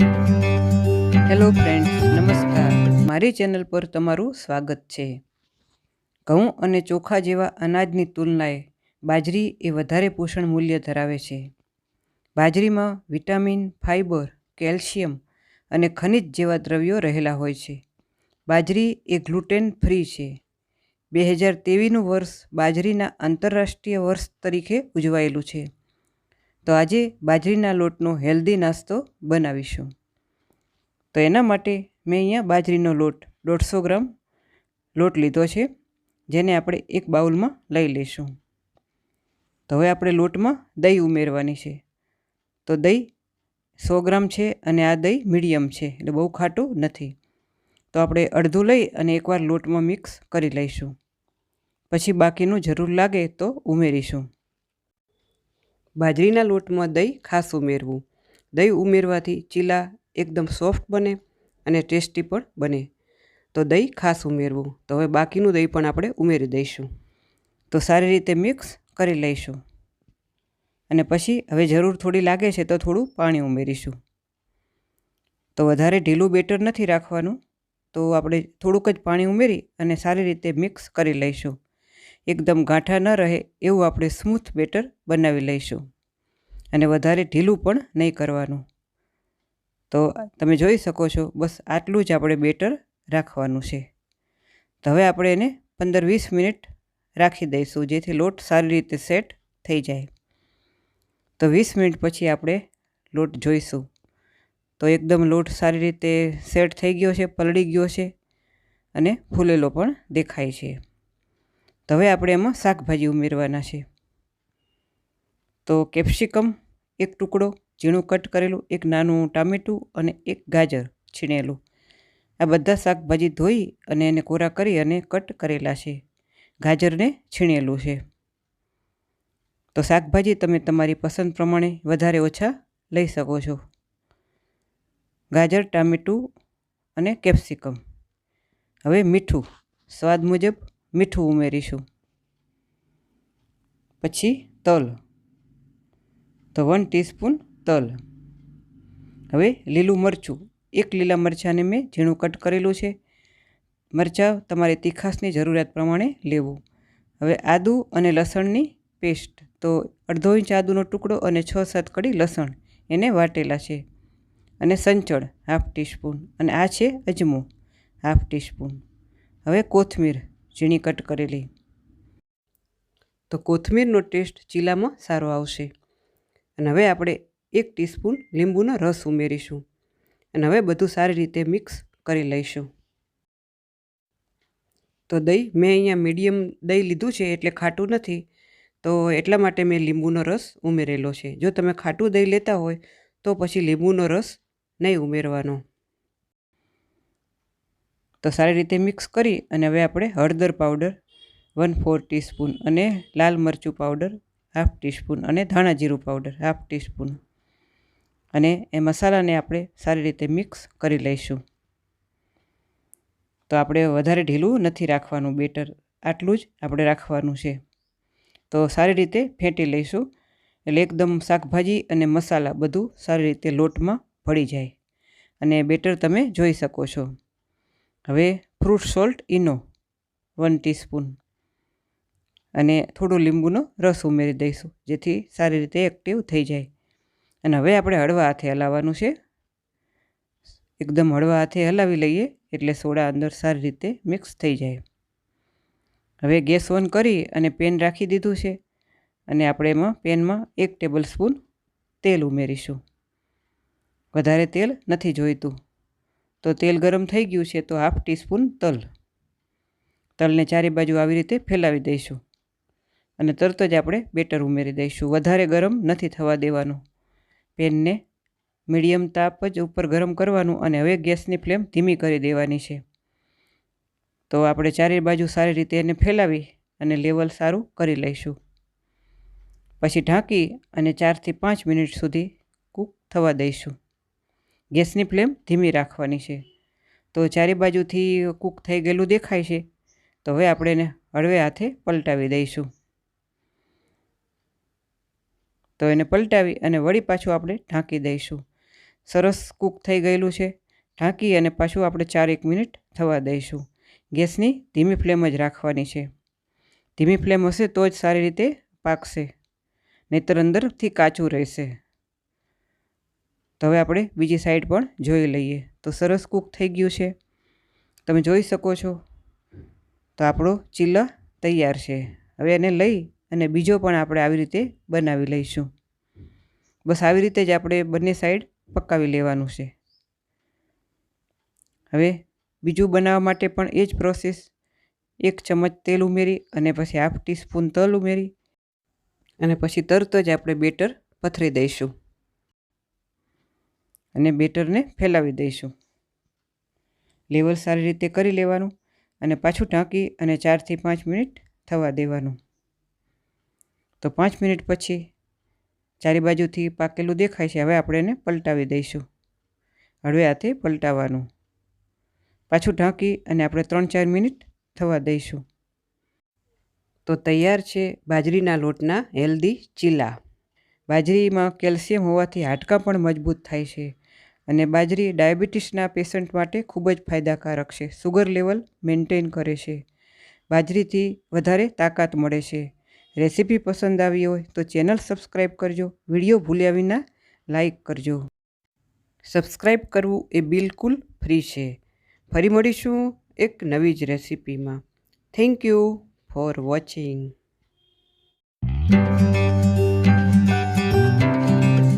Hello friends નમસ્કાર. મારી channel પર તમારું સ્વાગત છે. ઘઉં અને ચોખા જેવા અનાજની તુલનાએ બાજરી એ વધારે પોષણ મૂલ્ય ધરાવે છે. બાજરીમાં વિટામિન ફાઇબર કેલ્શિયમ અને ખનિજ જેવા દ્રવ્યો રહેલા હોય છે. બાજરી એ ગ્લુટેન ફ્રી છે. બે હજાર તેવીસનું વર્ષ બાજરીના આંતરરાષ્ટ્રીય વર્ષ તરીકે ઉજવાયેલું છે. તો આજે બાજરીના લોટનો હેલ્ધી નાસ્તો બનાવીશું. તો એના માટે મેં અહીંયા બાજરીનો લોટ દોઢસો ગ્રામ લોટ લીધો છે, જેને આપણે એક બાઉલમાં લઈ લઈશું. તો હવે આપણે લોટમાં દહીં ઉમેરવાની છે. તો દહીં સો ગ્રામ છે અને આ દહીં મીડિયમ છે, એટલે બહુ ખાટું નથી. તો આપણે અડધું લઈ અને એકવાર લોટમાં મિક્સ કરી લઈશું. પછી બાકીનું જરૂર લાગે તો ઉમેરીશું. બાજરીના લોટમાં દહીં ખાસ ઉમેરવું. દહીં ઉમેરવાથી ચીલા એકદમ સોફ્ટ બને અને ટેસ્ટી પણ બને. તો દહીં ખાસ ઉમેરવું. તો હવે બાકીનું દહીં પણ આપણે ઉમેરી દઈશું. તો સારી રીતે મિક્સ કરી લઈશું. અને પછી હવે જરૂર થોડી લાગે છે તો થોડું પાણી ઉમેરીશું. તો વધારે ઢીલું બેટર નથી રાખવાનું. તો આપણે થોડુંક જ પાણી ઉમેરી અને સારી રીતે મિક્સ કરી લઈશું. એકદમ ગાંઠા ન રહે એવું આપણે સ્મૂથ બેટર બનાવી લઈશું. અને વધારે ઢીલું પણ નહીં કરવાનું. તો તમે જોઈ શકો છો, બસ આટલું જ આપણે બેટર રાખવાનું છે. તો હવે આપણે એને પંદર વીસ મિનિટ રાખી દઈશું, જેથી લોટ સારી રીતે સેટ થઈ જાય. તો વીસ મિનિટ પછી આપણે લોટ જોઈશું. તો એકદમ લોટ સારી રીતે સેટ થઈ ગયો છે, પલળી ગયો છે અને ફૂલેલો પણ દેખાય છે. તો હવે આપણે એમાં શાકભાજી ઉમેરવાના છે. તો કેપ્સિકમ એક ટુકડો, ઝીણું કટ કરેલું એક નાનું ટામેટું અને એક ગાજર છીણેલું. આ બધા શાકભાજી ધોઈ અને એને કોરા કરી અને કટ કરેલા છે. ગાજરને છીણેલું છે. તો શાકભાજી તમે તમારી પસંદ પ્રમાણે વધારે ઓછા લઈ શકો છો. ગાજર, ટામેટું અને કેપ્સિકમ. હવે મીઠું. સ્વાદ મુજબ મીઠું ઉમેરીશું. પછી તલ. તો વન ટીસ્પૂન તલ. હવે લીલું મરચું. એક લીલા મરચાંને મેં ઝીણું કટ કરેલું છે. મરચાં તમારે તીખાસની જરૂરિયાત પ્રમાણે લેવું. હવે આદું અને લસણની પેસ્ટ. તો અડધો ઇંચ આદુનો ટુકડો અને છ સાત કડી લસણ એને વાટેલા છે. અને સંચળ હાફ ટીસ્પૂન અને આ છે અજમો હાફ ટીસ્પૂન હવે કોથમીર. ઝીણી કટ કરેલી. તો કોથમીરનો ટેસ્ટ ચીલામાં સારો આવશે. અને હવે આપણે એક ટીસ્પૂન લીંબુનો રસ ઉમેરીશું. અને હવે બધું સારી રીતે મિક્સ કરી લઈશું. તો દહીં મેં અહીંયા મીડિયમ દહીં લીધું છે એટલે ખાટું નથી. તો એટલા માટે મેં લીંબુનો રસ ઉમેરેલો છે. જો તમે ખાટું દહીં લેતા હોય તો પછી લીંબુનો રસ નહીં ઉમેરવાનો. તો સારી રીતે મિક્સ કરી અને હવે આપણે હળદર પાવડર વન ફોર ટીસ્પૂન અને લાલ મરચું પાવડર હાફ ટીસ્પૂન અને ધાણા જીરું પાવડર હાફ ટીસ્પૂન. અને એ મસાલાને આપણે સારી રીતે મિક્સ કરી લઈશું. તો આપણે વધારે ઢીલું નથી રાખવાનું, બેટર આટલું જ આપણે રાખવાનું છે. તો સારી રીતે ફેંટી લઈશું, એટલે એકદમ શાકભાજી અને મસાલા બધું સારી રીતે લોટમાં ભળી જાય. અને બેટર તમે જોઈ શકો છો. હવે fruit salt Eno one teaspoon અને થોડું લીંબુનો રસ ઉમેરી દઈશું, જેથી સારી રીતે એક્ટિવ થઈ જાય. અને હવે આપણે હળવા હાથે હલાવવાનું છે. એકદમ હળવા હાથે હલાવી લઈએ, એટલે સોડા અંદર સારી રીતે મિક્સ થઈ જાય. હવે ગેસ ઓન કરી અને પેન રાખી દીધું છે. અને આપણે એમાં પેનમાં એક ટેબલ સ્પૂન તેલ ઉમેરીશું. વધારે તેલ નથી જોઈતું. તો તેલ ગરમ થઈ ગયું છે, તો હાફ ટીસ્પૂન તલ. તલને ચારે બાજુ આવી રીતે ફેલાવી દઈશું. અને તરત જ આપણે બેટર ઉમેરી દઈશું. વધારે ગરમ નથી થવા દેવાનું. પેનને મીડિયમ તાપ જ ઉપર ગરમ કરવાનું અને હવે ગેસની ફ્લેમ ધીમી કરી દેવાની છે. તો આપણે ચારે બાજુ સારી રીતે એને ફેલાવી અને લેવલ સારું કરી લઈશું. પછી ઢાંકી અને ચારથી પાંચ મિનિટ સુધી કૂક થવા દઈશું. ગેસની ફ્લેમ ધીમી રાખવાની છે. તો ચારે બાજુથી કૂક થઈ ગયેલું દેખાય છે. તો હવે આપણે એને હળવે હાથે પલટાવી દઈશું. તો એને પલટાવી અને વળી પાછું આપણે ઢાંકી દઈશું. સરસ કૂક થઈ ગયેલું છે. ઢાંકી અને પાછું આપણે ચાર એક મિનિટ થવા દઈશું. ગેસની ધીમી ફ્લેમ જ રાખવાની છે. ધીમી ફ્લેમ હશે તો જ સારી રીતે પાકશે. નહીતર અંદરથી કાચું રહેશે. તો હવે આપણે બીજી સાઈડ પણ જોઈ લઈએ. તો સરસ કૂક થઈ ગયું છે. તમે જોઈ શકો છો. તો આપણો ચીલા તૈયાર છે. હવે એને લઈ અને બીજો પણ આપણે આવી રીતે બનાવી લઈશું. બસ આવી રીતે જ આપણે બંને સાઈડ પકાવી લેવાનું છે. હવે બીજું બનાવવા માટે પણ એ જ પ્રોસેસ એક ચમચ તેલ ઉમેરી અને પછી હાફ ટીસ્પૂન તલ ઉમેરી અને પછી તરત જ આપણે બેટર પથરી દઈશું. અને બેટરને ફેલાવી દઈશું. લેવલ સારી રીતે કરી લેવાનું અને પાછું ઢાંકી અને ચારથી પાંચ મિનિટ થવા દેવાનું. તો પાંચ મિનિટ પછી ચારે બાજુથી પાકેલું દેખાય છે. હવે આપણે એને પલટાવી દઈશું. હળવે હાથે પલટાવવાનું પાછું ઢાંકી અને આપણે ત્રણ ચાર મિનિટ થવા દઈશું. તો તૈયાર છે બાજરીના લોટના હેલ્ધી ચીલા. બાજરીમાં કેલ્શિયમ હોવાથી હાડકાં પણ મજબૂત થાય છે અને બાજરી ડાયાબિટીસના પેશન્ટ માટે ખૂબ જ ફાયદાકારક છે. સુગર લેવલ મેન્ટેન કરે છે. બાજરીથી વધારે તાકાત મળે છે. રેસીપી પસંદ આવી હોય તો ચેનલ સબસ્ક્રાઈબ કરજો. વીડિયો ભૂલ્યા વિના લાઈક કરજો. સબસ્ક્રાઈબ કરવું એ બિલકુલ ફ્રી છે. ફરી મળીશું એક નવી જ રેસીપીમાં. Thank you for watching.